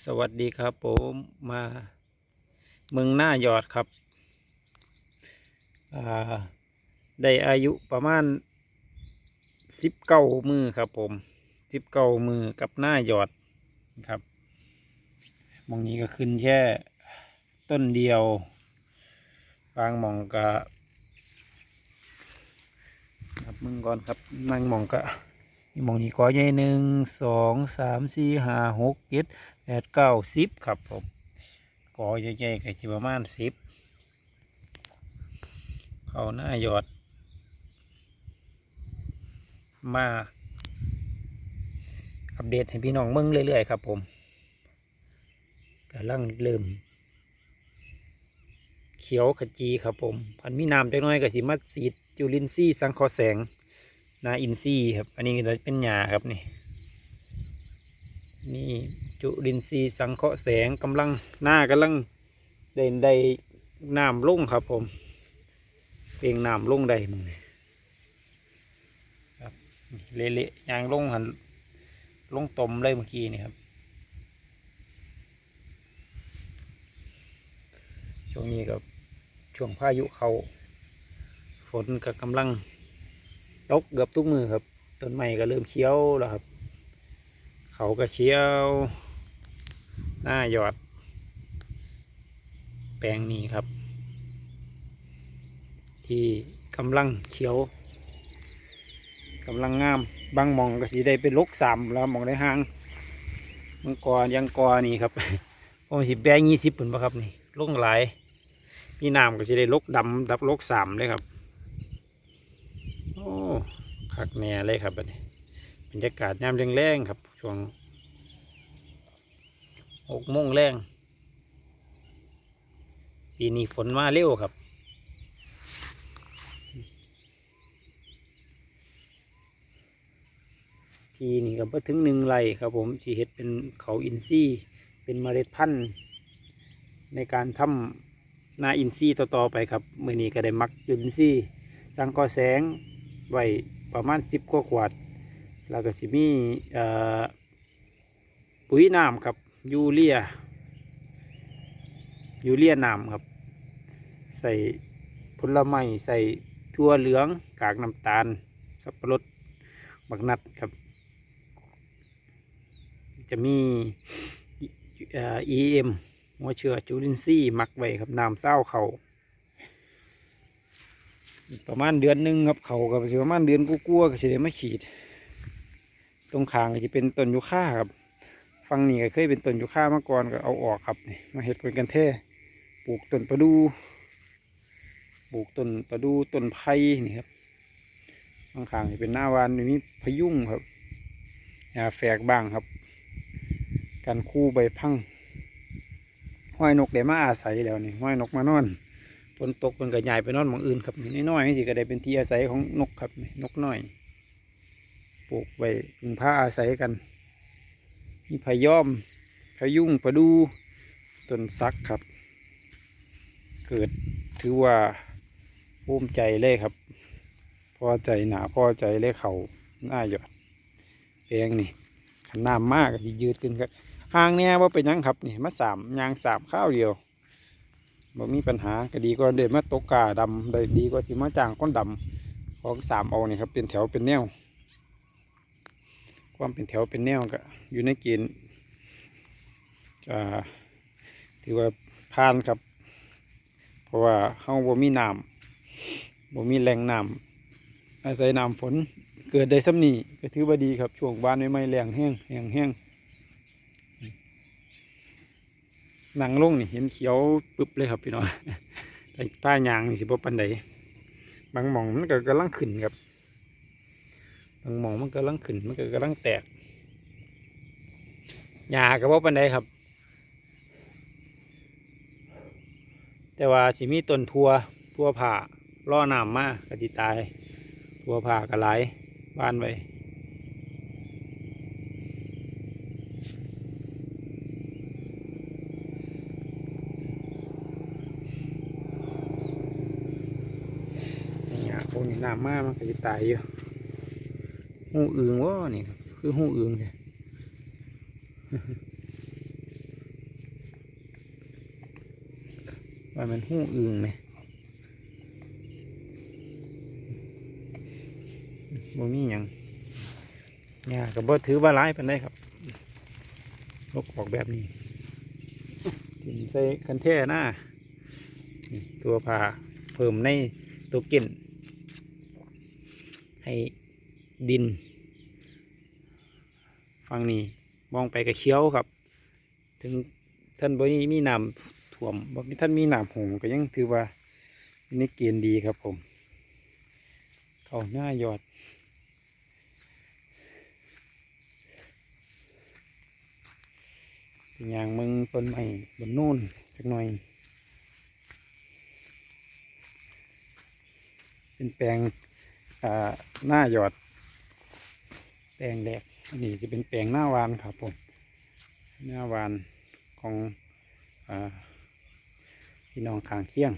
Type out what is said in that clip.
สวัสดีครับผมมาเมืองหน้ายอดครับ ได้อายุประมาณสิบเก้ามือครับผมสิบเก้ามือกับหน้ายอดครับมองนี้ก็ขึ้นแค่ต้นเดียว บางมองก็ครับมึงก่อนครับนั่งมองก็ มองนี้ก็ใหญ่หนึ่งสองสามสี่ห้าหกเจ็ดแปดเก้าสิบครับผมกอใหญ่ๆก็จะประมาณสิบเขาหน้าหยอด มาอัปเดตให้พี่น้องเมืองเรื่อยๆครับผมกำลังเริ่ม เขียวขจีครับผม พันมีน้ำจักน้อยก็สิมาสีจุลินทรีย์สังคราะห์แสง นาอินทรีครับ อันนี้ก็เป็นหญ้าครับนี่ นี่จุลินทรีย์สังเคราะห์แสงกำลังหน้ากำลังเด่นได้น้ำลงครับผมเพียงน้ำลงได้มึงครับเละๆยางลงหันลงตมเลยเมื่อกี้นี่ครับช่วงนี้ก็ช่วงพายุเขาฝนก็กำลัง ตกเกือบทุกมือครับต้นไม้ก็เริ่มเขียวแล้วครับ เขาก็เขียว หน้าหยอด แปลงนี้ครับ ที่กำลังเขียวกำลังงามบางมองก็สีได้เป็นลกสามแล้วมองได้ห่างมังกรยังกอนี่ครับผมสิแปลงยี่สิบปุ่นปะครับนี่ลงหลายมีน้ำก็จะได้ลกดำดับลกสามเลยครับ โอ้คักแน่เลยครับบัดนี้บรรยากาศยามแรงๆครับ ช่วงหกโมงแรงปีนี้ฝนมาเร็วครับ ทีนี่ก็บ่ถึงหนึ่งไร่ครับผมสีเห็ดเป็นเขาอินทรีย์เป็นเมล็ดพันธุ์ในการทำนาอินทรีย์ต่อๆไปครับเมื่อนี้ก็ได้มักจุลินทรีย์สังกอแสง ไว้ประมาณสิบกว่าขวด แล้วก็สิมีปุ๋ยน้ำครับยูเรีย ยูเรียน้ำครับ ใส่ผลไม้ใส่ทั่วเหลืองกากน้ำตาล สับปะรดบักนัดครับ จะมีเอ่อ EM หัวเชื้อจุลินทรีย์หมักไว้ครับน้ำเศร้าเข่า ประมาณเดือนหนึ่งครับเขากับสิประมาณเดือนกู้ๆก็สิได้มาขีด ตรงคางก็จะเป็นต้นยูคาครับฟังนี่ก็เคยเป็นต้นยูคามาก่อนก็เอาออกครับมาเห็ดเป็นกันแท้ปลูกต้นประดูปลูกต้นประดูต้นไผ่นี่ครับข้างขางๆนี่เป็นหน้าวานมีพยุงครับยาแฝกบ้างครับกันคู่ใบพังห้อยนกได้มาอาศัยแล้วนี่ห้อยนกมานอน นตกมันก็ใหญ่ไปนอนหมองอื่นครับนี่น้อยๆนี่สิก็ได้เป็นที่อาศัยของนกครับนกน้อยปลูกไว้พึ่งผ้าอาศัยกันมีพะยอมพะยุงประดูต้นซักครับ เกิดถือว่าภูมิใจเลยครับ พอใจหนาพอใจเลยเขาหน้าหยอดแปลงนี่ขนน้ำมากยืดขึ้นครับห่างเนี่ยว่าเป็นยังครับนี่มาสามยางสามข้าวเดียว บ่มีปัญหาก็ดีกว่าเดินมาตกกาดำได้ดีกว่าสิมาจ้างก้นดำของสามเอานี่ครับเป็นแถวเป็นแนว ความเป็นแถวเป็นแนวก็อยู่ในเกณฑ์อ่าถือว่าผ่านครับ เพราะว่าเฮาบ่มีน้ำบ่มีแหล่งน้ำอาศัยน้ำฝนเกิดได้ซ้ำนี้ก็ถือว่าดีครับช่วงบ้านไม่ไม่แรงแห้งแห้งแห้ง หนังลงนี่เห็นเขียวปึ๊บเลยครับพี่น้องแต่ป้ายางนี่สิบปันใดบางหม่องมันก็กำลังขึ้นครับบางหมองมันกำลังขึ้น มันก็กำลังแตกหญ้าก็บ่ปานใดครับ แต่ว่าสิมีต้นทัวทัวผ่าล่อน้ำมาก็สิตาย ทัวผ่าก็หลบ้านไว้ นี่น้ำมากมันก็จะตายอยู่หูอื่นว่นี่คือหูอื่นเลยว่ามันหูอื่นไหมบ่มีอย่างเนี่ยกับว่าถือว่าร้ายเปนได้ครับลกออกแบบนี้ถิ่นใส่คันแท่หน้าตัวผ่าเพิ่มในตัวกิน ให้ดินฟังนี่มองไปก็เขียวครับ ถึงท่านบ่มีมีน้ำท่วมบ่มีท่านมีน้ำหงก็ยังถือว่าอยู่เกณฑ์ดีครับผม เขาหน้ายอดเป็นอย่างมึงต้นไม้บนนู่นจักหน่อย เป็นแปลง หน้าหยอด แปลงแดกอันนี้จะเป็นแปลงหน้าวานครับผม หน้าวานของอพี่น้องข้างเคียง